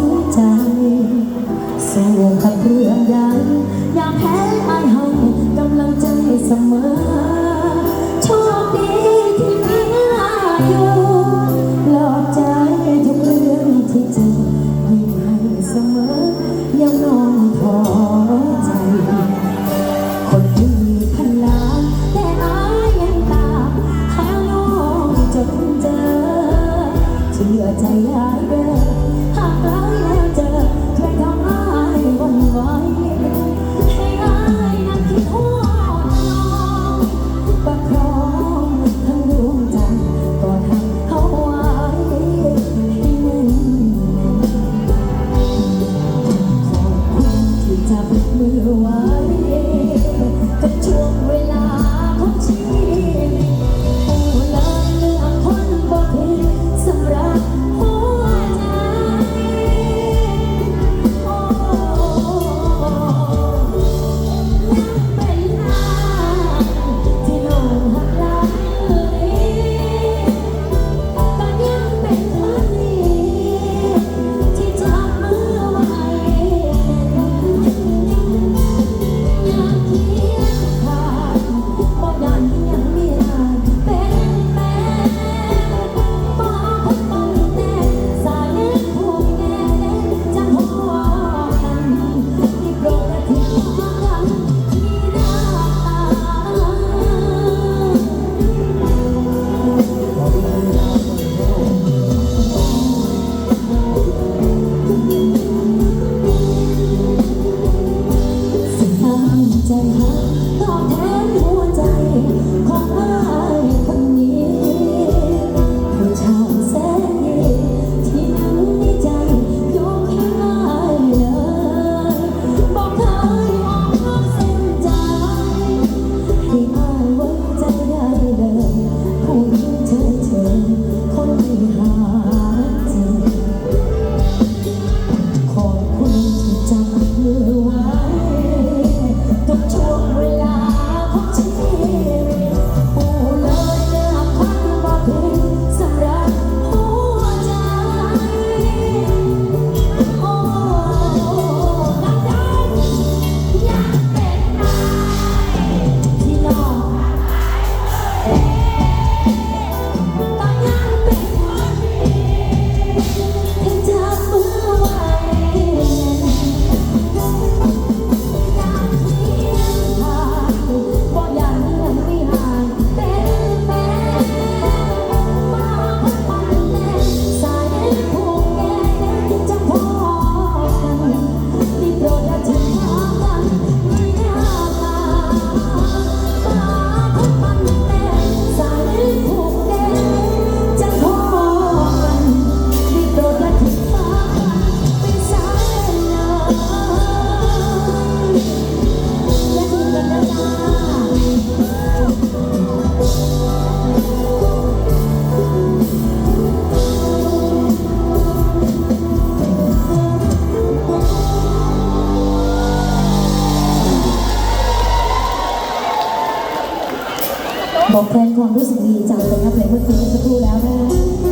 นใจสู้กับเรื่องใหญ่ย่าแพ้อายหักำลังใจเสมอ โชคดีที่มีอายุหลอกใจทุกเรื่องที่เจอยิ้มให้เสมอ ยังน้องพอใจ คนที่มีพลังแต่อายยังตามหาน้องจนเจอเชื่อใจยา will. จะหาตอบแทนหัว บอกแทนความรู้สึกดีจากผลงานเพลงเมื่อคืนสักครู่แล้วนะคะ